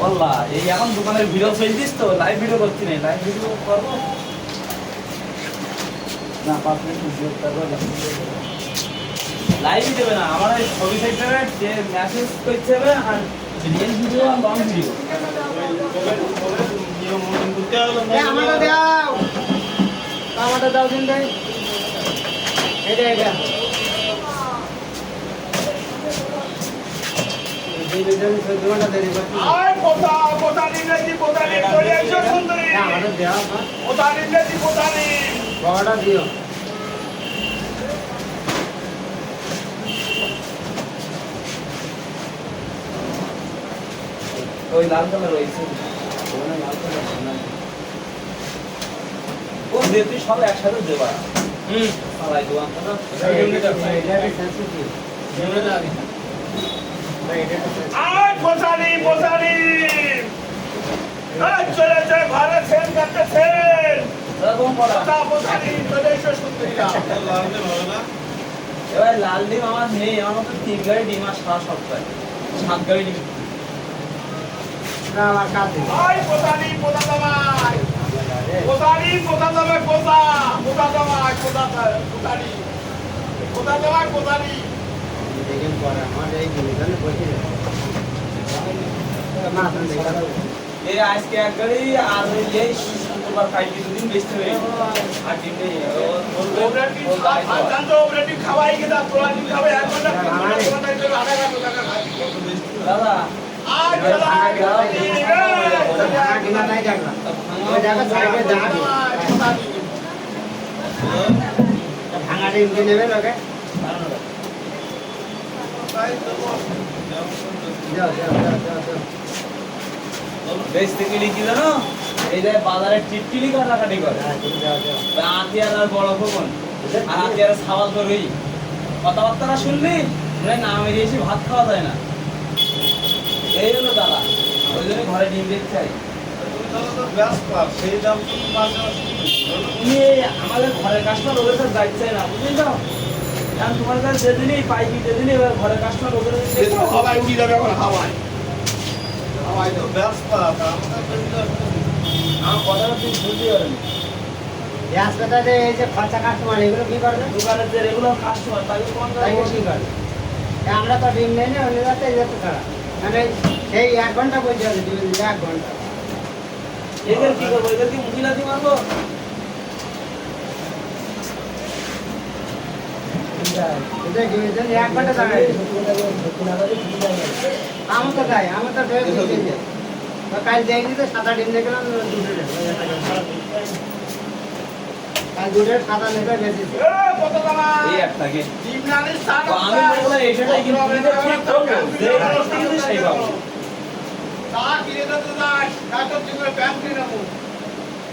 বললা এই এখন দোকানের ভিডিও ফেলছিস তো লাইভ ভিডিও করছি না লাইভ ভিডিও করব? না, পাঁচ মিনিট ভিডিও করব লাইভই দেবে না, আমার ওই ছবি সেক্টরে যে মেসেজ হবে আর রিয়েল ভিডিও আর লং ভিডিও আমাকে দাও। আমাকে দাও, দিন দেয় এটা এটা আয় পোতা পোতানি ইংরেজি চলে এসো সুন্দরী বড়টা দিও ওই লাল কালার রয়েছে ওখানে লাল কালার ও দে তুই সব একসাথে দেবা হুম সালাই এটা কি সেন্সিটিভ আয় পোতানি পোতানি আয় চলেছে ঘরে সেন করতে সেন। চলে এবার লাল ডিম আমার নেই আমার তো তিন গাড়ি ডিম আর সারা সপ্তাহে। সাত গাড়ি ডিম। না আমার কাছে আয় আজকে এক গাড়ি আর এই শুক্রবার কালকে দুদিন বেচতে হবে আর ওবরেটি খাওয়াই গেদা তোরা দিন খাবে এক ঘণ্টা বেচতে গেলে কি জানো এই যে বাজারে টিটকিলি কাটাকাটি করে। তুমি যাও যাও আতিয়ার আর বড় খোকন আর আতিয়ার সাবাল ধরেই কথাবার্তা না শুনলি না মেরে এসে ভাত খাওয়া যায় না এই হলো দাদা ওই জন্য ঘরে ডিম দেখতে চাই তুমি আমাদের ঘরের কাস্টমার ওদের সাথে যাইতে চাই না বুঝলি তো কারণ তোমার কাছে যেদিনই পাইকি যেদিনই এবার ঘরের কাস্টমার ওদের কাছে দেখতে হবে। হাওয়াই উড়ি যাবে এখন হাওয়াই হাওয়াই তো আমার কথাটা তুমি বুঝতে পারেন হাসপাতালে এই যে খরচা কাস্টমার এগুলো কি করবে দোকানের যে রেগুলার কাস্টমার তাকে ফোন তাই কি করবে আমরা তো ডিম নেই না অন্য যাতে যেতে ছাড়া মানে সেই এক ঘণ্টা হবে এক ঘণ্টা। এদের কি করব? এদের কি মুখিলাতি মারবো এদের ডিম দিলে এক ঘণ্টা দাঁড়ায় আমি তো তাই আমি তো ডেট দিন যাই কাল যাইনি তো সাদা ডিম দেখলাম কাল দুটো সাদা নেবে বেশি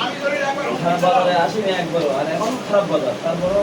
আমি ধরে একবার খারাপ বাজারে আসিনি একবারও আর এখন খারাপ বাজার তারপরও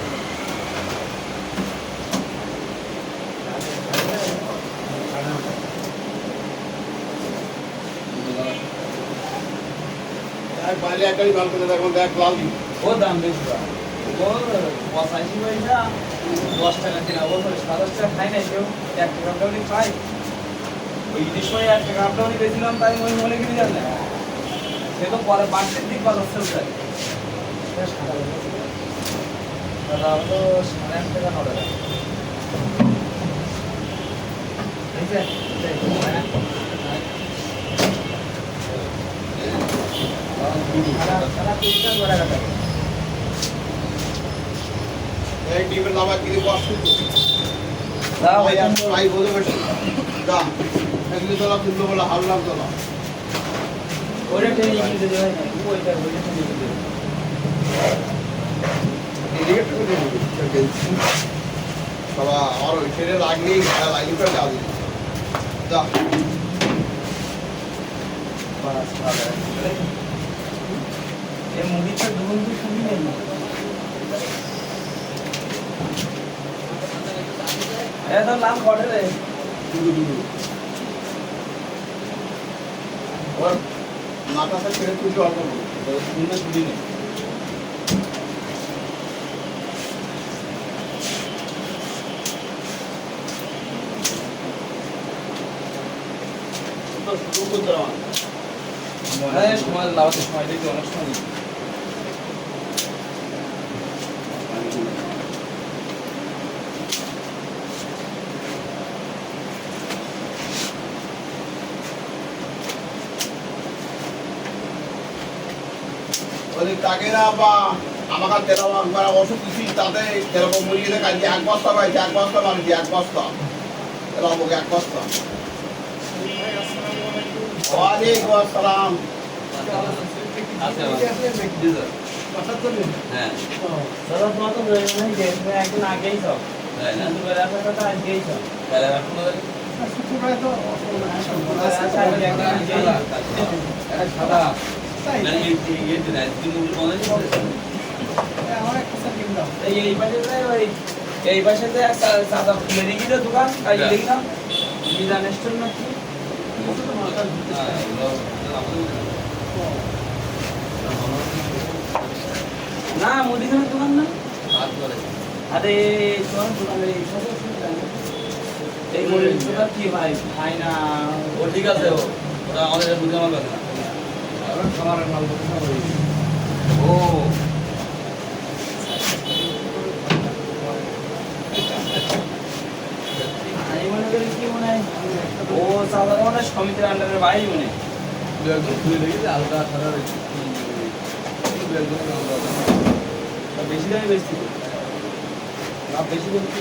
করে দশ টাকা কিনা। ও সাতাশ টাকা খাই নাই কেউ, এক টাকা আপডাউনি খাই। ওই এক টাকা ওই মনে কিনে যান না। সে তো পরে বাড়তির দিক বাজার সেল দাদা হলো সাড়ে আট টাকা টাকা হয়েছে? সারা সারা তিনটা গোড়া কাটা এই ডিমের লাভা কি কষ্ট দাও ভাই বলে বেশি দা এগুলো তোলা তুললো বলে হারলাম তোলা ওটা টেনে নিয়ে যেতে ওইটা ওইটা টেনে নিয়ে যেতে এদিকে একটু করে বাবা আমার ওই ছেলে লাগলেই গায়ে লাগলি করে যাও যা বাস ভালো এই মুভিটা দুগুণ তো শুনি নেই এত নাম করে রে? ওর মাথাটা ছেড়ে তুলতে অল্প শুনতে শুনি নেই তো শুরু করতে আমার মনে সময় লাগাতে সময় দেখি অনেক সময় ওদের তাকে না বা আমাকে তেরো একবার ওষুধ দিছি তাতে এরকম মুরগিতে কালকে এক বস্তা পাইছে এক বস্তা মানছি এক বস্তা এরকম এক বস্তা ওয়ালাইকুম আসসালাম। হ্যাঁ তো যে একদিন আগেই সব তাই না? আজকেই সব তাহলে আগেই। সাদা মানে এই ইয়ে পাশে সাদা দোকান তাই হ্যাঁ। দেখলাম স্টোর হ্যাঁ, এগুলো না মুদিখানার দোকান না আরে তোমার দোকানে এই সব এই কি ভাই ভাই না ও ঠিক আছে ও ওটা আমাদের বুঝে আমার কথা মাল ও আমি মনে ও সমিতির আন্ডারের ভাই মনে। দু একজন খুলে দেখেছি আলগা সাদা দু বেশি দামে বেশি না বেশি বলছি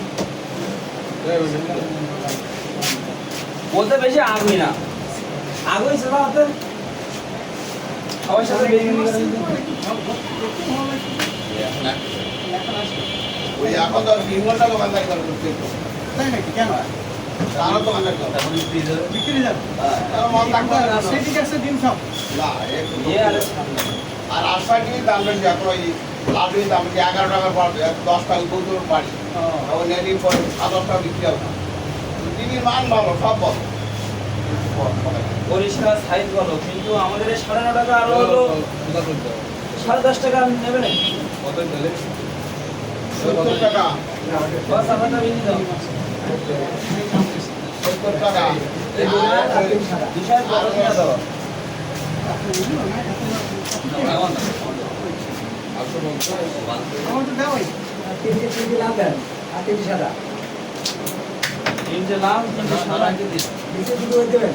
বলতে বেশি আগুই না আগুই সেটা হতে সবার সাথে বেরিয়ে ওই এখন তো তিন ঘণ্টা দোকানদারি করে করতে তো। তারও দোকানদারি করে। তারপরে ফ্রিজে তারও মন থাকতে হবে না। না, একটু তো- ইয়ে আর আশপাশ জিনিস দাম বেশি এখন ওই লাডুর দাম এগারো টাকা পড়বে দশ টাকা গৌতর বাড়ি। তখন নেলি পরে সাত টাকা বিক্রি হবে। টিভির মান ভালো সব ভালো পরিষ্কার সাইজ বলো কিন্তু আমাদের এই সাড়ে ন টাকা আরও হলো সাড়ে দশ টাকা নেবে না কত গেলে সত্তর টাকা। বস আপনারটা বেশি দাও সত্তর টাকা। এই বড় কিনা দাও তিনটে তিনটে লাভ দেন আর তিনটে সাদা। তিনটে লাভ তিনটে সাদা। হয়ে দেবেন ওটা দেন ওটা দেন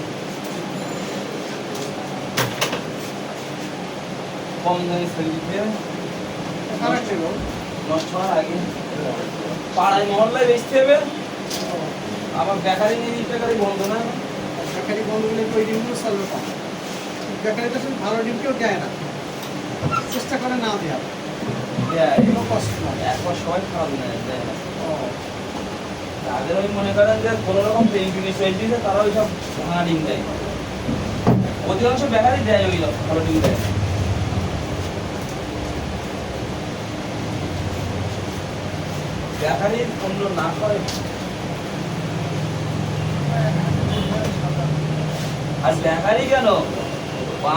কম দামে ছেড়ে দিতে। নষ্ট হওয়ার আগে পাড়ায় মহল্লায় বেচতে হবে। আবার বেকারি নিয়ে বেকারি বন্ধ না। ভালো ডিম কেউ দেয় না। চেষ্টা করে না দেওয়া। দেয়। কোনো কষ্ট না। একবার সবাই খাওয়াবে না দেয় না। তাদের ওই মনে করেন যে কোনো রকম পেন জিনিস হয়ে দিয়েছে তারা ওই সব ভাঙা ডিম দেয়। অধিকাংশ বেকারি দেয় ওই ভালো ডিম দেয়। বেকারির পণ্য না করে? আর বেকারি কেন?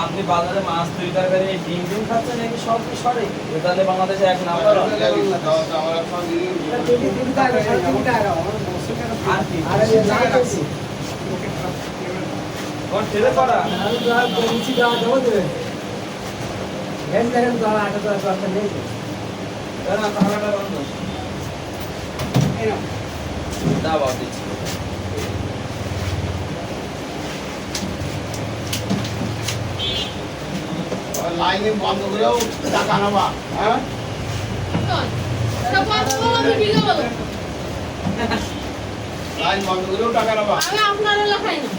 আপনি বাজারে মাছ তৈরি তরকারি ডিম ডিম খাচ্ছেন নাকি সব কি সরে তাহলে বাংলাদেশে এক নাম্বার আটা একটা নেই না টাকাটা বন্ধ এই নাও দাও দিচ্ছি লাইনে বন্ধ করেও টাকা নেবা হ্যাঁ? লাইন বন্ধ করেও টাকা নেবা। আমি আপনার এলাকায় না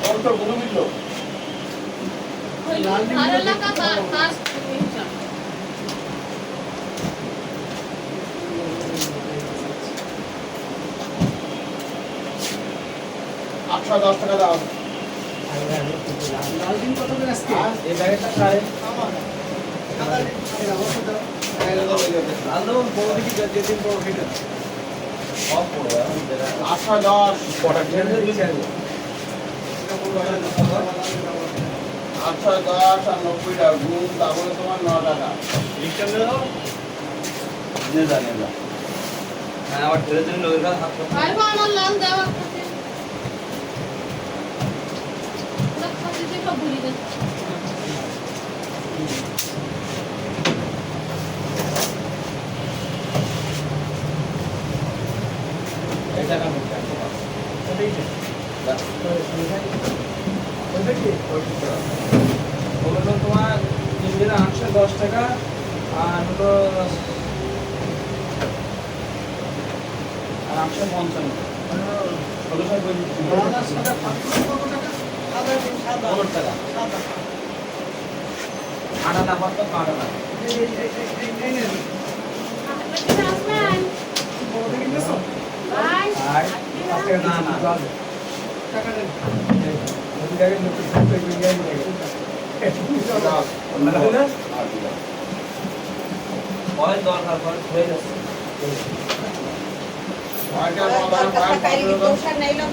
তোর তো কোনো ওই আর এলাকা তার তার আটশো দশ টাকা দাও লাল দিন কত করে আসছে এই ব্যাগটা খায় এই অবস্থা দাও লাল দেবো বড় দেখি যে দিন বড় খেতে সব পড়ে এখন যেটা আটশো দশ। আটশো দশ আর নব্বই টাকা গুণ তারপরে তোমার ন টাকা। হ্যাঁ আবার ধীরে ধীরে লোকের কাছে হাত করতে ভাই আমার লাল দেওয়া খাতে খাতে যে সব ভুলি যাচ্ছে এই টাকা নিতে হলো তোমার ইন্ডিয়ান আটশো দশ টাকা আর হলো আর টাকা আটা না না না না দরকার হয় হয়ে যাচ্ছে। টাকা দশ টাকা